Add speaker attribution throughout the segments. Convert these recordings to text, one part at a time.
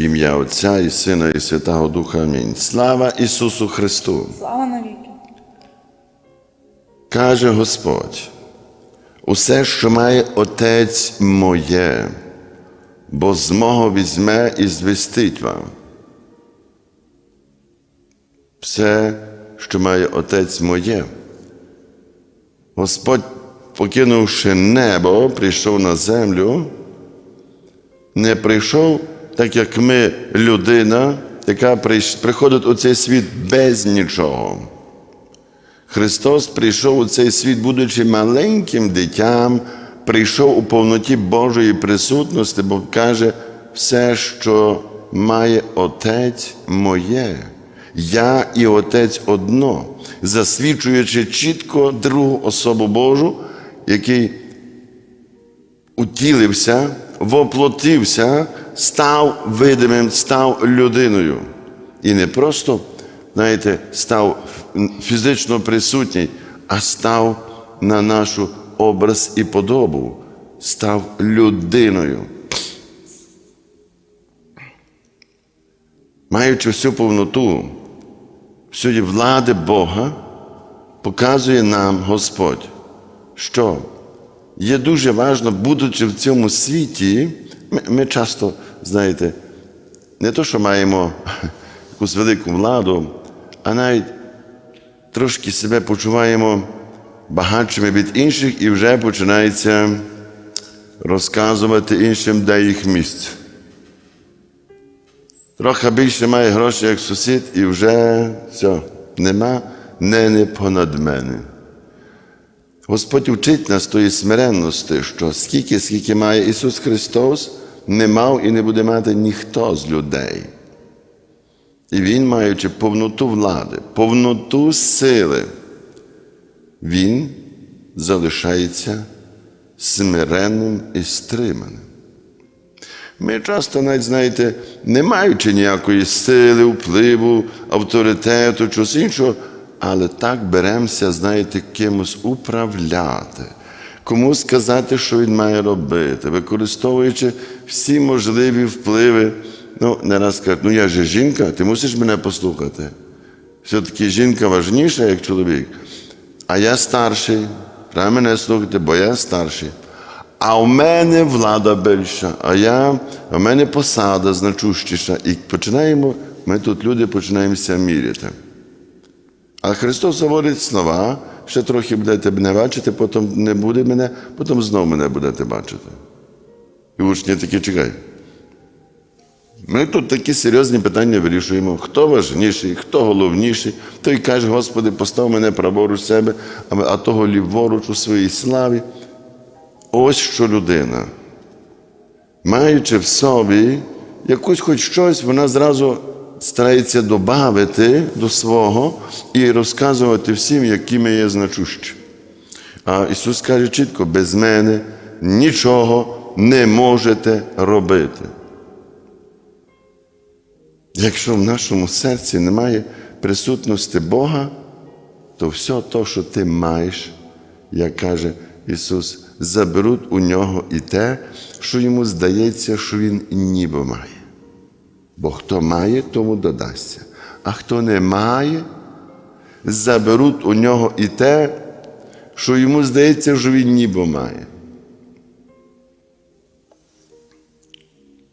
Speaker 1: Ім'я Отця і Сина, і Святого Духа. Амінь. Слава Ісусу Христу!
Speaker 2: Слава навіки.
Speaker 1: Каже Господь, усе, що має Отець моє, бо з мого візьме і звістить вам. Все, що має Отець моє. Господь, покинувши небо, прийшов на землю, не прийшов, так як ми, людина, яка приходить у цей світ без нічого. Христос прийшов у цей світ, будучи маленьким дитям, прийшов у повноті Божої присутності, бо каже, все, що має Отець моє, я і Отець одно, засвідчуючи чітко другу особу Божу, який утілився, воплотився, став видимим, став людиною. І не просто, знаєте, став фізично присутній, а став на нашу образ і подобу, став людиною. Маючи всю повноту, всюди влади Бога, показує нам Господь, що є дуже важливо, будучи в цьому світі, ми, ми часто, знаєте, не то, що маємо якусь велику владу, а навіть трошки себе почуваємо багатшими від інших і вже починається розказувати іншим, де їх місце. Трохи більше має грошей, як сусід, і вже все, нема, не, понад мене. Господь вчить нас тої смиренності, що скільки, скільки має Ісус Христос, не мав і не буде мати ніхто з людей. І Він, маючи повноту влади, повноту сили, Він залишається смиренним і стриманим. Ми часто, навіть, знаєте, не маючи ніякої сили, впливу, авторитету, чогось іншого, але так беремося, знаєте, кимось управляти, комусь сказати, що він має робити, використовуючи всі можливі впливи. Ну, не раз кажуть, ну я же жінка, ти мусиш мене послухати. Все-таки жінка важніша, як чоловік. А я старший, треба мене слухати, бо я старший. А в мене влада більша, а я, в мене посада значущіша. І починаємо, ми тут люди починаємося міряти. А Христос говорить слова, ще трохи будете мене бачити, потім не буде мене, потім знову мене будете бачити. І учні такі чекають. Ми тут такі серйозні питання вирішуємо, хто важніший, хто головніший. Той каже, Господи, постав мене праворуч себе, а того ліворуч у своїй славі. Ось що людина, маючи в собі якусь хоч щось, вона зразу старається додати до свого і розказувати всім, якими є значущі. А Ісус каже чітко, без мене нічого не можете робити. Якщо в нашому серці немає присутності Бога, то все те, що ти маєш, як каже Ісус, заберуть у нього і те, що йому здається, що він ніби має. Бо хто має, тому додасться. А хто не має, заберуть у нього і те, що йому здається, що він ніби має.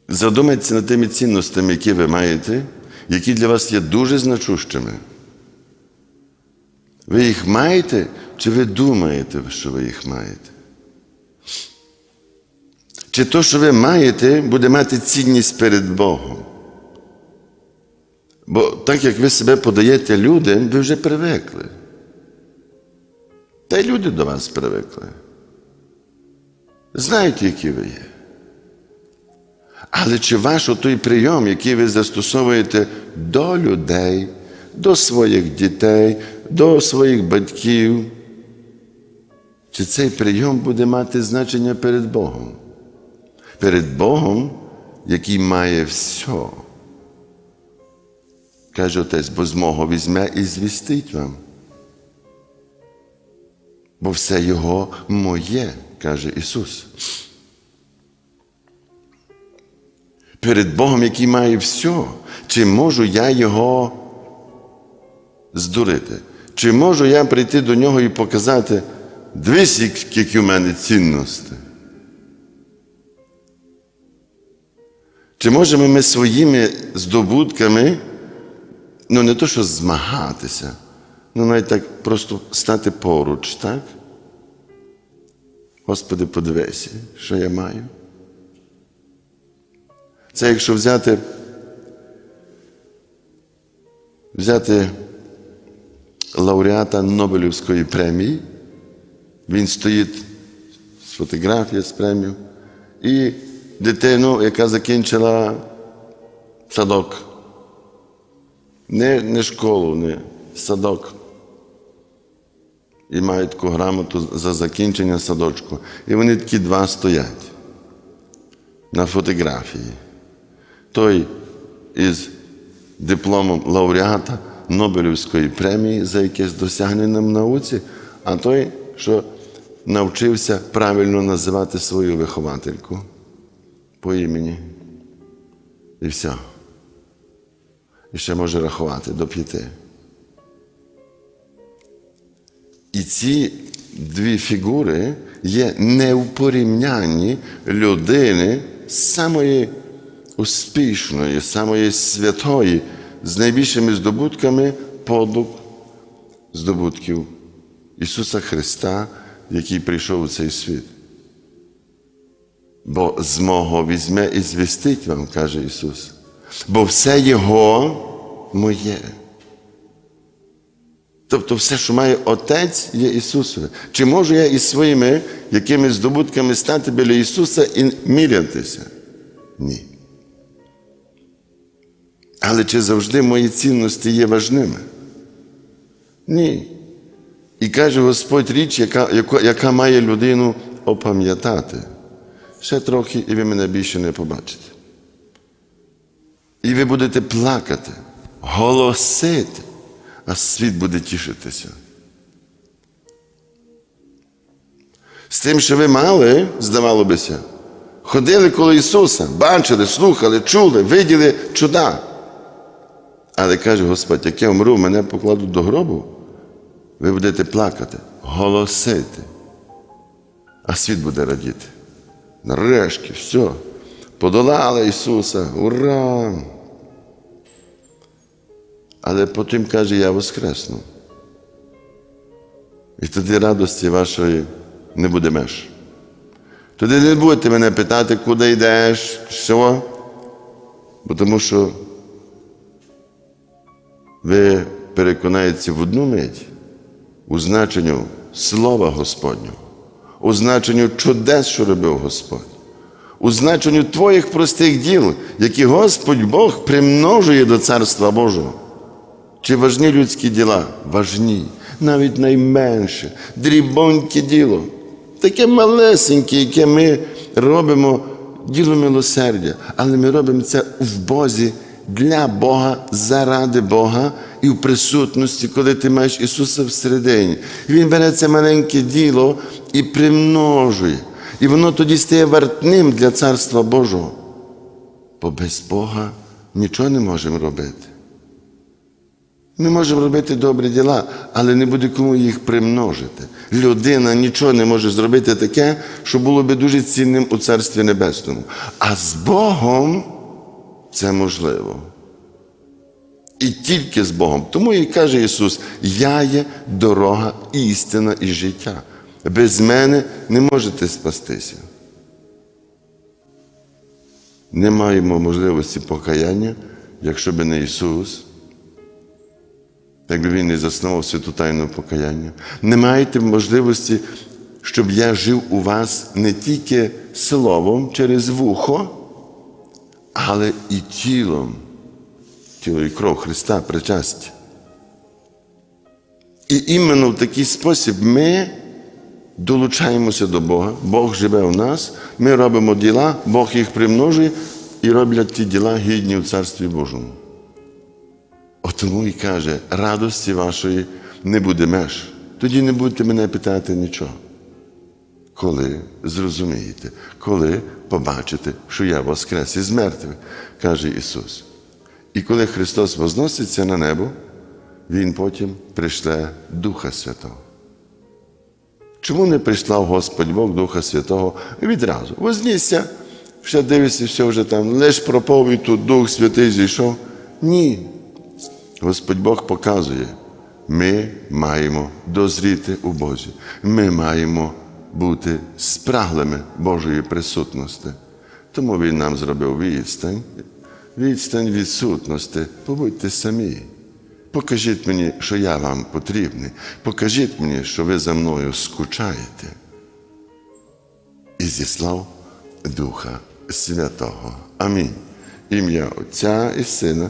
Speaker 1: Задумайтеся над тими цінностями, які ви маєте, які для вас є дуже значущими. Ви їх маєте, чи ви думаєте, що ви їх маєте? Чи то, що ви маєте, буде мати цінність перед Богом? Бо так як ви себе подаєте людям, ви вже привикли. Та й люди до вас привикли. Знають, які ви є. Але чи ваш той прийом, який ви застосовуєте до людей, до своїх дітей, до своїх батьків, чи цей прийом буде мати значення перед Богом? Перед Богом, який має все. Каже отець, бо з мого візьме і звістить вам. Бо все його моє, каже Ісус. перед Богом, який має все, чи можу я його здурити? Чи можу я прийти до нього і показати, дивись, які у мене цінності? Чи можемо ми своїми здобутками, ну не то, що змагатися, ну навіть так просто стати поруч, так? Господи, подивися, що я маю. Це якщо взяти, взяти лауреата Нобелівської премії, він стоїть з фотографією з премією, і дитину, яка закінчила садок. Не, не школу, не садок. І мають таку грамоту за закінчення садочку. І вони такі два стоять на фотографії. Той із дипломом лауреата Нобелівської премії за якесь досягнення в науці, а той, що навчився правильно називати свою виховательку по імені. І все. І ще може рахувати до п'яти. І ці дві фігури є не людини самої успішної, самої святої, з найбільшими здобутками подук здобутків Ісуса Христа, який прийшов у цей світ. Бо з візьме і звістить вам, каже Ісус. Бо все Його моє. Тобто все, що має Отець, є Ісусове. Чи можу я із своїми якимись здобутками стати біля Ісуса і мірятися? Ні. Але чи завжди мої цінності є важними? Ні. І каже Господь річ, яка, яка, яка має людину опам'ятати. Ще трохи, і ви мене більше не побачите. І ви будете плакати, голосити, а світ буде тішитися. З тим, що ви мали, здавало бися, ходили коло Ісуса, бачили, слухали, чули, виділи чуда. Але каже Господь, як я вмру, мене покладуть до гробу, ви будете плакати, голосити, а світ буде радіти. Нарешті, все, подолали Ісуса, ура! Але потім каже, я воскресну. І тоді радості вашої не буде меж. Тоді не будете мене питати, куди йдеш, що, бо тому що ви переконаєтеся в одну мить у значенню Слова Господнього, у значенню чудес, що робив Господь, у значенню твоїх простих діл, які Господь Бог примножує до Царства Божого. Чи важні людські діла? Важні, навіть найменше, дрібоньке діло, таке малесеньке, яке ми робимо діло милосердя, але ми робимо це в Бозі для Бога, заради Бога і в присутності, коли ти маєш Ісуса всередині. Він бере це маленьке діло і примножує. І воно тоді стає вартним для Царства Божого. Бо без Бога нічого не можемо робити. Ми можемо робити добрі діла, але не буде кому їх примножити. Людина нічого не може зробити таке, що було би дуже цінним у Царстві Небесному. А з Богом це можливо. І тільки з Богом. Тому і каже Ісус: Я є дорога, істина і життя. Без мене не можете спастися. Не маємо можливості покаяння, якщо би не Ісус якби він не заснував святу тайну покаяння. Не маєте можливості, щоб я жив у вас не тільки словом через вухо, але і тілом, тіло і кров Христа причастя. І іменно в такий спосіб ми долучаємося до Бога, Бог живе в нас, ми робимо діла, Бог їх примножує і роблять ті діла гідні у Царстві Божому. От тому і каже, радості вашої не буде меж. Тоді не будете мене питати нічого. коли зрозумієте, коли побачите, що я воскрес із мертвих, каже Ісус. І коли Христос возноситься на небо, Він потім пришле Духа Святого. Чому не прийшла Господь Бог Духа Святого відразу? Вознісся, ще дивишся, все вже там, лиш проповідь тут Дух Святий зійшов. Ні. Господь Бог показує, ми маємо дозріти у Бозі. Ми маємо бути спраглими Божої присутності. Тому Він нам зробив відстань, відстань відсутності. Побудьте самі. Покажіть мені, що я вам потрібний. Покажіть мені, що ви за мною скучаєте. І зіслав Духа Святого. Амінь. Ім'я Отця і Сина